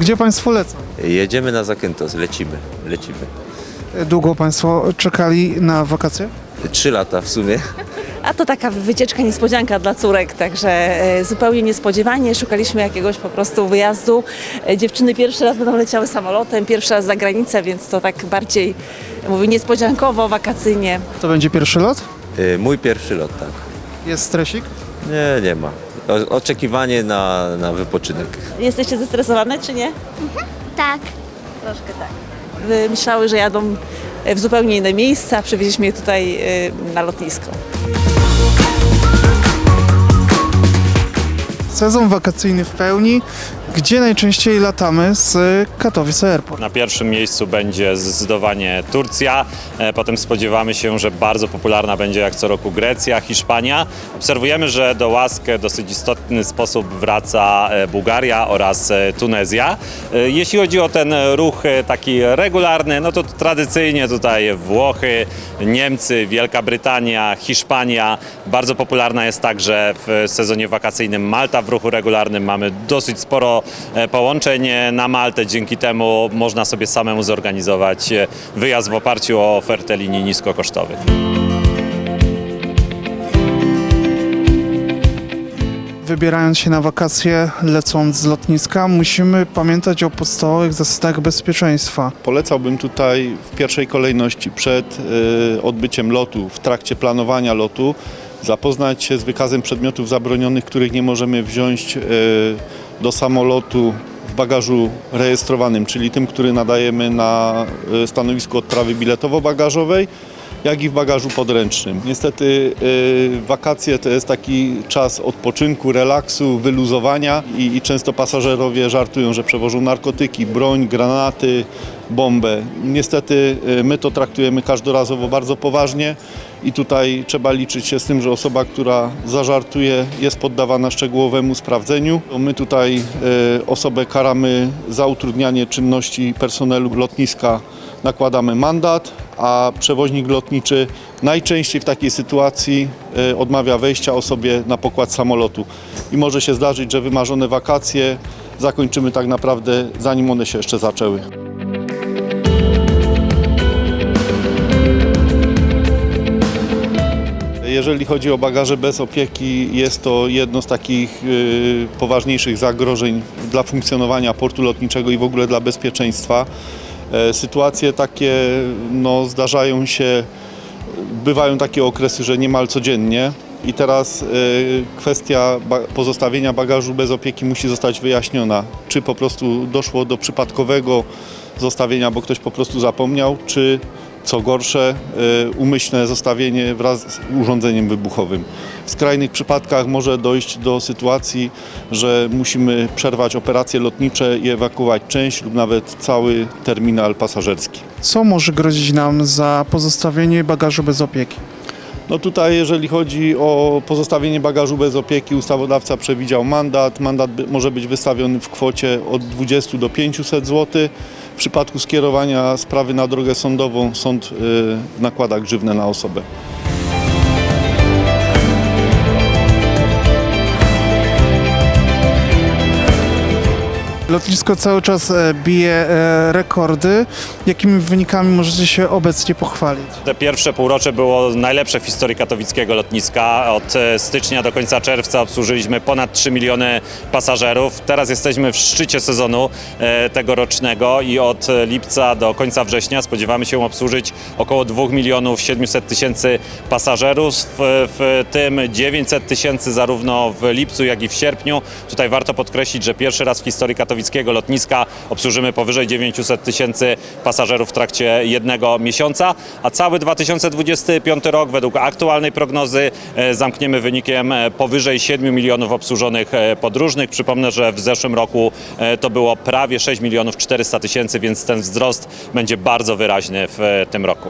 Gdzie Państwo lecą? Jedziemy na Zakynthos, lecimy, lecimy. Długo Państwo czekali na wakacje? Trzy lata w sumie. A to taka wycieczka niespodzianka dla córek, także e, zupełnie niespodziewanie szukaliśmy jakiegoś po prostu wyjazdu. E, Dziewczyny pierwszy raz będą leciały samolotem, pierwszy raz za granicę, więc to tak bardziej, mówię, niespodziankowo, wakacyjnie. To będzie pierwszy lot? Y, Mój pierwszy lot, tak. Jest stresik? Nie, nie ma. O, oczekiwanie na, na wypoczynek. Jesteście zestresowane, czy nie? Tak. Troszkę tak. Myślały, że jadą w zupełnie inne miejsca, a przywieźliśmy je tutaj e, na lotnisko. Sezon wakacyjny w pełni. Gdzie najczęściej latamy z Katowice Airport? Na pierwszym miejscu będzie zdecydowanie Turcja, e, potem spodziewamy się, że bardzo popularna będzie jak co roku Grecja, Hiszpania. Obserwujemy, że do łask w dosyć istotny sposób wraca e, Bułgaria oraz e, Tunezja. Jeśli chodzi o ten ruch taki regularny, no to tradycyjnie tutaj Włochy, Niemcy, Wielka Brytania, Hiszpania. Bardzo popularna jest także w sezonie wakacyjnym Malta w ruchu regularnym. Mamy dosyć sporo e, połączeń e, na Maltę. Dzięki temu można sobie samemu zorganizować e, wyjazd w oparciu o ofertę linii niskokosztowych. Wybierając się na wakacje, lecąc z lotniska, musimy pamiętać o podstawowych zasadach bezpieczeństwa. Polecałbym tutaj w pierwszej kolejności przed y, odbyciem lotu, w trakcie planowania lotu, zapoznać się z wykazem przedmiotów zabronionych, których nie możemy wziąć y, do samolotu w bagażu rejestrowanym, czyli tym, który nadajemy na y, stanowisku odprawy biletowo-bagażowej jak i w bagażu podręcznym. Niestety y, wakacje to jest taki czas odpoczynku, relaksu, wyluzowania i, i często pasażerowie żartują, że przewożą narkotyki, broń, granaty, bombę. Niestety y, my to traktujemy każdorazowo bardzo poważnie i tutaj trzeba liczyć się z tym, że osoba, która zażartuje jest poddawana szczegółowemu sprawdzeniu. My tutaj y, osobę karamy za utrudnianie czynności personelu lotniska nakładamy mandat, a przewoźnik lotniczy najczęściej w takiej sytuacji y, odmawia wejścia osobie na pokład samolotu. I może się zdarzyć, że wymarzone wakacje zakończymy tak naprawdę zanim one się jeszcze zaczęły. Jeżeli chodzi o bagaże bez opieki, jest to jedno z takich y, poważniejszych zagrożeń dla funkcjonowania portu lotniczego i w ogóle dla bezpieczeństwa. E, Sytuacje takie no, zdarzają się, bywają takie okresy, że niemal codziennie. I teraz y, kwestia pozostawienia bagażu bez opieki musi zostać wyjaśniona. Czy po prostu doszło do przypadkowego zostawienia, bo ktoś po prostu zapomniał, czy co gorsze, y, umyślne zostawienie wraz z urządzeniem wybuchowym. W skrajnych przypadkach może dojść do sytuacji, że musimy przerwać operacje lotnicze i ewakuować część lub nawet cały terminal pasażerski. Co może grozić nam za pozostawienie bagażu bez opieki? No tutaj, jeżeli chodzi o pozostawienie bagażu bez opieki, ustawodawca przewidział mandat. Mandat może być wystawiony w kwocie od 20 do 500 zł. W przypadku skierowania sprawy na drogę sądową sąd y, nakłada grzywnę na osobę. Lotnisko cały czas e, bije e, rekordy. Jakimi wynikami możecie się obecnie pochwalić? Te pierwsze półrocze było najlepsze w historii katowickiego lotniska. Od e, stycznia do końca czerwca obsłużyliśmy ponad 3 miliony pasażerów. Teraz jesteśmy w szczycie sezonu tegorocznego i od lipca do końca września spodziewamy się obsłużyć około 2 milionów 700 tysięcy pasażerów, w, w tym 900 tysięcy zarówno w lipcu, jak i w sierpniu. Tutaj warto podkreślić, że pierwszy raz w historii katowickiego lotniska obsłużymy powyżej 900 tysięcy pasażerów w trakcie jednego miesiąca, a cały 2025 rok według aktualnej prognozy e, zamkniemy wynikiem e, powyżej 7 milionów obsłużonych e, podróżnych. Przypomnę, że w zeszłym roku to było prawie 6 milionów 400 tysięcy, więc ten wzrost będzie bardzo wyraźny w tym roku.